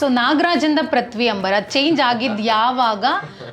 So ನಾಗರಾಜಂದ ಪೃಥ್ವಿ ಅಂಬರ change ಆಗಿದ್ ಯಾವಾಗ?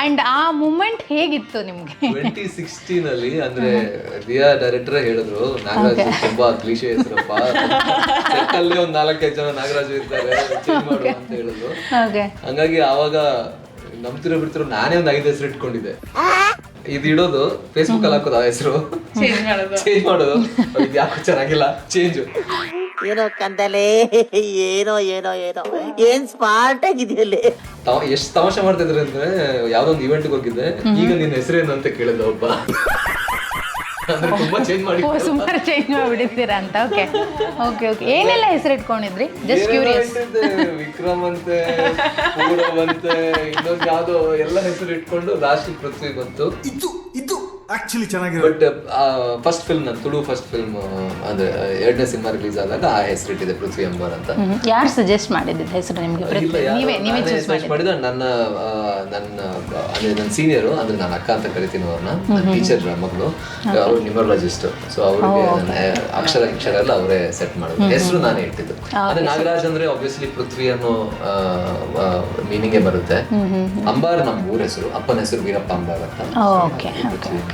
ಅಂಡ್ ಆ ಮೂಮೆಂಟ್ ಹೇಗಿತ್ತು ನಿಮ್ಗೆ? ಟ್ವೆಂಟಿ ಸಿಕ್ಸ್ಟೀನ್ ಅಲ್ಲಿ ಅಂದ್ರೆ ರಿಯಾ ಡೈರೆಕ್ಟರ್ ಹೇಳಿದ್ರು ನಾಗರಾಜ್ ತುಂಬಾ ಕ್ಲೀಶೆ ಹೆಸರಪ್ಪ. Set ಅಲ್ಲಿ ಒಂದ್ ನಾಲ್ಕೈದು ಜನ ನಾಗರಾಜ್ ಇರ್ತಾರೆ ಚೇಂಜ್ ಮಾಡು ಅಂತ ಹೇಳಿದ್ರು. ಓಕೆ ಹಂಗಾಗಿ ಆವಾಗ ನಂಬ್ತಿರೋ ಬಿಡ್ತಿರೋ ನಾನೇ ಒಂದ್ ಐದು ಹೆಸರು ಇಟ್ಕೊಂಡಿದ್ದೆ. ಇದು ಇಡೋದು ಫೇಸ್ಬುಕ್ ಅಲ್ಲಿ ಹಾಕೋದು ಆ ಹೆಸರು. ಚೇಂಜ್ ಮಾಡೋದು. ಇದು ಯಾಕೋ ಚೆನ್ನಾಗಿಲ್ಲ. ಚೇಂಜ್ ಏನೋ ಕಂದಲೇ ಏನೋ ಏನೋ ಏನೋ. ಏನ್ ಸ್ಮಾರ್ಟ್ ಆಗಿದೆಯಲ್ಲಿ ಎಷ್ಟ್ ತಮಾಷೆ ಮಾಡ್ತಿದ್ರೆ ಅಂದ್ರೆ ಯಾವ್ದೋ ಒಂದು ಇವೆಂಟ್ ಹೋಗಿದ್ದೆ. ಈಗ ನಿನ್ನ ಹೆಸರೇನು ಅಂತ ಕೇಳಿದ ಒಬ್ಬ. ಅಂದ್ರೆ ತುಂಬಾ ಚೇಂಜ್ ಮಾಡಿ ಓ ಸುಮಾರು ಚೇಂಜ್ ಮಾಡ್ಬಿಟ್ಟಿದ್ದೀರಾ ಅಂತ. ಓಕೆ ಓಕೆ ಓಕೆ ಏನೆಲ್ಲ ಹೆಸರು ಇಟ್ಕೊಂಡಿದ್ರಿ ಜಸ್ಟ್ ಕ್ಯೂರಿಯಸ್ ವಿಕ್ರಮ್ ಅಂತೆ ಪೂರವ್ ಅಂತೆ ಇನ್ನೊಂದು ಯಾವ್ದೋ ಎಲ್ಲ ಹೆಸರು ಇಟ್ಕೊಂಡು ಲಾಸ್ಟ್ ಪೃಥ್ವಿ ಬಂತು. ಇದು ಇದು ಆಕ್ಚುಲಿ ಚೆನ್ನಾಗಿರೋ ಬಟ್ ಫಸ್ಟ್ ಫಿಲ್ಮ್ ನಾನು ತುಳು ಫಸ್ಟ್ ಫಿಲ್ಮ್ ಅಂದ್ರೆ ಎರಡನೇ ಸಿನಿಮಾ ರಿಲೀಸ್ ಆದಾಗ ಆ ಹೆಸರು ಇಟ್ಟಿದೆ ಪೃಥ್ವಿ ಅಂಬರ್ ಅಂತ. ಯಾರು ಸಜೆಸ್ಟ್ ಮಾಡಿದ್ದು ಹೆಸರು ನಿಮ್ಗೆ? ನೀವೇ ನೀವೇ ಚೂಸ್ ಮಾಡಿದ ನನ್ನ ನನ್ನ ಅಂದ್ರೆ ನನ್ನ ಸೀನಿಯರು ಅಂದ್ರೆ ನನ್ನ ಅಕ್ಕ ಅಂತ ಕರಿತೀನಿ ಅವ್ರನ್ನ. ನನ್ನ ಟೀಚರ್ ಮಗಳು. ಅವರು ನ್ಯೂಮರಾಲಜಿಸ್ಟ್ ಸೊ ಅವ್ರಿಗೆ ನನ್ನ ಅಕ್ಷರ ಅಕ್ಷರ ಎಲ್ಲ ಅವರೇ ಸೆಟ್ ಮಾಡಿದ್ರು. ಹೆಸರು ನಾನೇ ಇಟ್ಟಿದ್ದು. ಅದೇ ನಾಗರಾಜ್ ಅಂದ್ರೆ ಆಬ್ವಿಯಸ್ಲಿ ಪೃಥ್ವಿ ಅನ್ನೋ ಮೀನಿಂಗೇ ಬರುತ್ತೆ. ಅಂಬಾರ್ ನಮ್ಮ ಊರ ಹೆಸರು ಅಪ್ಪನ ಹೆಸರು ವೀರಪ್ಪ ಅಂಬಾರ್ ಅಂತ. Okay okay. ಓಕೆ